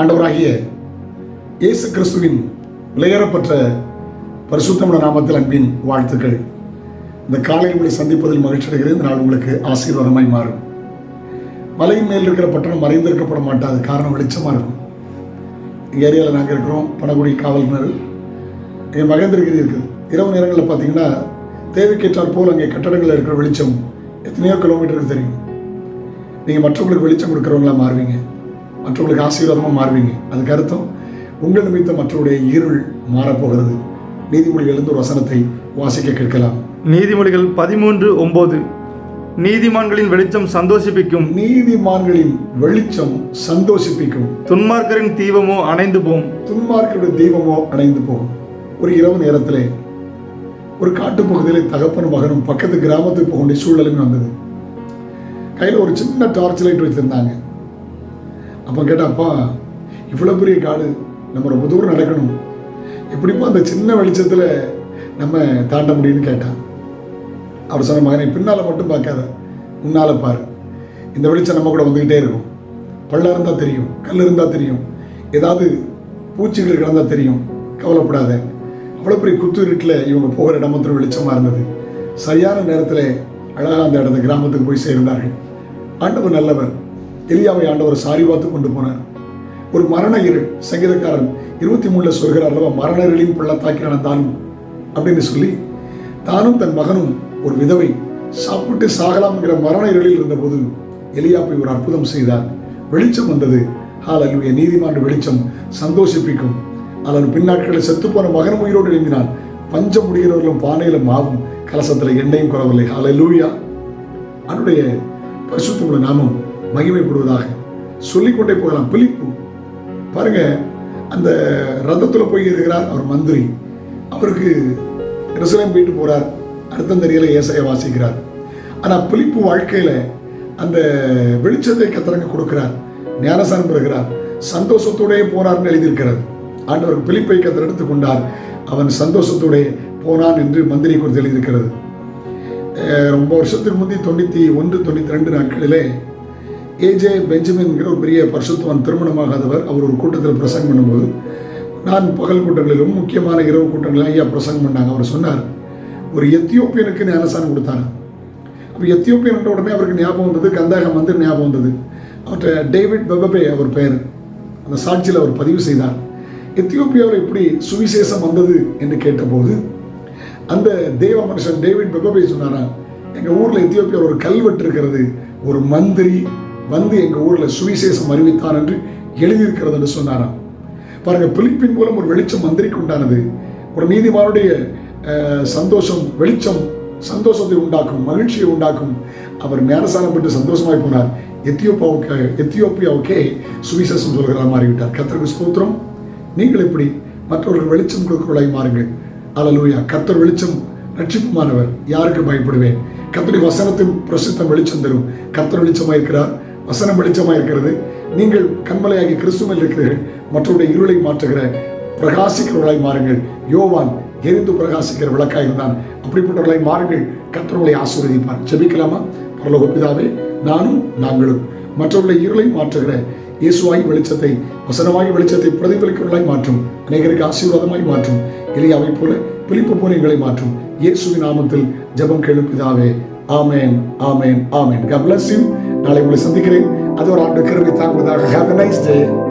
ஆண்டவராகிய இயேசு கிறிஸ்துவின் விலையேறப்பட்ட பரிசுத்தமுள்ள நாமத்தில் அன்பின் வாழ்த்துக்கள். இந்த காலையில் உங்களை சந்திப்பதில் மகிழ்ச்சி அடைகிறேன். இந்த நாள் உங்களுக்கு ஆசீர்வாதமாய் மாறும். மலையின் மேல் இருக்கிற பட்டணம் மறைந்திருக்கப்பட மாட்டாது. காரணம் வெளிச்சமாக இருக்கும். எங்கள் ஏரியாவில் நாங்கள் இருக்கிறோம். பணகுடி காவல்னர். என் மகேந்திரகிரி இருக்குது இரவு நேரங்களில் பார்த்தீங்கன்னா தேவைக்கேற்றாற் போல் அங்கே கட்டடங்களில் இருக்கிற வெளிச்சம் எத்தனையோ கிலோமீட்டருக்கு தெரியும். நீங்கள் மற்றவங்களுக்கு வெளிச்சம் கொடுக்குறவங்களா மாறுவீங்க. மற்றவங்களுக்கு ஆசீர்வாதமாக மாறுவீங்க. அதுக்கு அர்த்தம் உங்கள் நிமித்தம் மற்றவருடைய இருள் மாறப்போகிறது. நீதிமொழிகளிலிருந்து ஒரு வசனத்தை வாசிக்க கேட்கலாம். நீதிமொழிகள் பதிமூன்று ஒன்பது நீதிமான்களின் வெளிச்சம் சந்தோஷிப்பிக்கும். நீதிமான்களின் வெளிச்சம் சந்தோஷிப்பிக்கும். துன்மார்க்கரின் தீபமோ அணைந்து போம். துன்மார்க்கருடைய தெய்வமோ அணைந்து போகும் ஒரு இரவு நேரத்திலே ஒரு காட்டுப்பகுதியிலே தகப்பனும் மகனும் பக்கத்து கிராமத்துக்கு போக வேண்டிய சூழ்நிலைமை வந்தது. கையில் ஒரு சின்ன டார்ச் லைட் வச்சுருந்தாங்க அப்போ கேட்டேன் அப்பா இவ்வளோ பெரிய காடு நம்ம ரொம்ப தூரம் நடக்கணும். எப்படிப்பா அந்த சின்ன வெளிச்சத்தில் நம்ம தாண்ட முடியும்னு கேட்டான் அவர் சொன்ன மகனை பின்னால் மட்டும் பார்க்காத முன்னால் பாரு. இந்த வெளிச்சம் நம்ம கூட வந்துக்கிட்டே இருக்கும். பள்ளம் இருந்தால் தெரியும் கல் இருந்தால் தெரியும். ஏதாவது பூச்சிகள் கிடந்தால் தெரியும். கவலைப்படாத. அவ்வளோ பெரிய குத்து இருட்டில் இவங்க போகிற இடம் மாத்திரம் வெளிச்சமாக இருந்தது. சரியான நேரத்தில் அழகாக அந்த இடத்த கிராமத்துக்கு போய் சேர்ந்தார்கள். ஆண்டவர் நல்லவர். எலியாவை ஆண்டவர் சாரி பார்த்து கொண்டு போனார். ஒரு மரண இருள் சங்கீதக்காரன் இருபத்தி மூணுல சொல்கிறார் அல்லவா மரண இருளின் பள்ளத்தாக்கினான தானும் அப்படின்னு சொல்லி தானும் தன் மகனும் ஒரு விதவை சாப்பிட்டு சாகலாம்ங்கிற மரண இருளில் இருந்தபோது எலியா போய் ஒரு அற்புதம் செய்தார். வெளிச்சம் வந்தது. ஹாலலுய நீதிமான் வெளிச்சம் சந்தோஷிப்பிக்கும். அதன் பின்னாட்களில் செத்துப்போன மகன் உயிரோடு எழுந்தினான் பஞ்சம் முடிகிறவர்களும் பானையில மாவும் கலசத்தில் எண்ணெயும் குறவில்லை. ஹalleluya அவனுடைய பரிசுத்தமுள்ள நாமம் மகிமைப்படுவதாக சொல்லிக்கொண்டே போகலாம். பிலிப்பு பாருங்க அந்த ரதத்துல போய் இருக்கிறார் அவர் மந்திரி. அவருக்கு எருசலேம் போயிட்டு போறார். அர்த்தம் தெரியல வாசிக்கிறார். ஆனால் பிலிப்பு வாழ்க்கையில அந்த வெளிச்சத்தை கத்தரங்க கொடுக்கிறார். ஞானசாரம் பெறுகிறார். சந்தோஷத்தோடே போனார்னு எழுதியிருக்கிறது. ஆண்டவர் பிலிப்பை கத்தர் எடுத்துக்கொண்டார் அவன் சந்தோஷத்தோடே போனான் என்று மந்திரி குறித்து எழுதியிருக்கிறது. ரொம்ப வருஷத்துக்கு முந்தி தொண்ணூற்றி ஒன்று தொண்ணூற்றி ரெண்டு நாட்களிலே ஏஜே பெஞ்சமின்கிற ஒரு பெரிய பரிசுத்துவன் திருமணமாகாதவர் அவர் ஒரு கூட்டத்தில் பிரசங்கம் பண்ணும்போது நான் பகல் கூட்டங்களிலும் முக்கியமான இரவு கூட்டங்களிலும் ஐயா பிரசங்கம் பண்ணாங்க. அவர் சொன்னார் ஒரு எத்தியோப்பியனுக்கு ஞானசானம் கொடுத்தாங்க அப்போ எத்தியோப்பியன் உடனே அவருக்கு ஞாபகம் வந்தது கந்தாகம் வந்து ஞாபகம் வந்தது. அவர்கிட்ட டேவிட் பெபபே அவர் பெயர் அந்த சாட்சியில் அவர் பதிவு செய்தார். எத்தியோப்பியாவில் எப்படி சுவிசேஷம் வந்தது என்று கேட்டபோது அந்த தேவ மனுஷன் டேவிட் பெபபே சொன்னாரா எங்கள் ஊரில் எத்தியோப்பியாவில் ஒரு கல்வெட்டு இருக்கிறது ஒரு மந்திரி வந்து எங்கள் ஊரில் சுவிசேஷம் அறிவித்தான் என்று எழுதியிருக்கிறது என்று சொன்னாராம். பாருங்க பிலிப்பின் மூலம் ஒரு வெளிச்சம் மந்திரிக்கு உண்டானது. ஒரு நீதிமானுடைய அஹ், சந்தோஷம் வெளிச்சம் சந்தோஷத்தை உண்டாக்கும் மகிழ்ச்சியை உண்டாக்கும். அவர் ஞானசாலம் பெற்று சந்தோஷமாய் போனார். எத்தியோப்பாவுக்கு எத்தியோப்பியாவுக்கே சுவிசேஷம் சொல்கிறார் மாறிவிட்டார். கத்தருக்கு ஸ்தோத்திரம். நீங்கள் எப்படி மற்றவர்கள் வெளிச்சம் கொடுக்கிறவர்களாய் மாறுங்கள். அலலூயா கத்தர் வெளிச்சம் ரட்சிப்புமானவர். யாருக்கு பயப்படுவேன்? கத்தருடைய வசனத்தின் பிரசித்தம் வெளிச்சம் தரும். கத்தர் வெளிச்சமாக இருக்கிறார் வசனம் வெளிச்சமாக இருக்கிறது. நீங்கள் கண்மலையாகி கிறிஸ்துவில் இருக்கிறீர்கள். மற்றவருடைய இருளை மாற்றுகிற பிரகாசிக்கிறவர்களாய் மாறுங்கள். யோவான் எரிந்து பிரகாசிக்கிற விளக்காக இருந்தான் அப்படிப்பட்டவர்களை மாறுங்கள். கத்தவர்களை ஆசீர்வதிப்பார். ஜெபிக்கலாமா? பரலோக பிதாவே நானும் நாங்களும் மற்றவர்களை இருளை மாற்றுகிற இயேசுவாய் வெளிச்சத்தை வசனமாய் வெளிச்சத்தை பிரதிபலிக்கிறவர்களாய் மாற்றும். அநேகருக்கு ஆசீர்வாதமாய் மாற்றும். எலியாவை போல பிலிப்பு போல எங்களை மாற்றும். இயேசுவின் நாமத்தில் ஜபம் கேளும் பிதாவே. ஆமேன் ஆமேன் ஆமேன். God bless நாளை உங்களை சந்திக்கிறேன். அது ஒரு ஆண்டு கிருபை தாங்குவதாக. Have a nice day.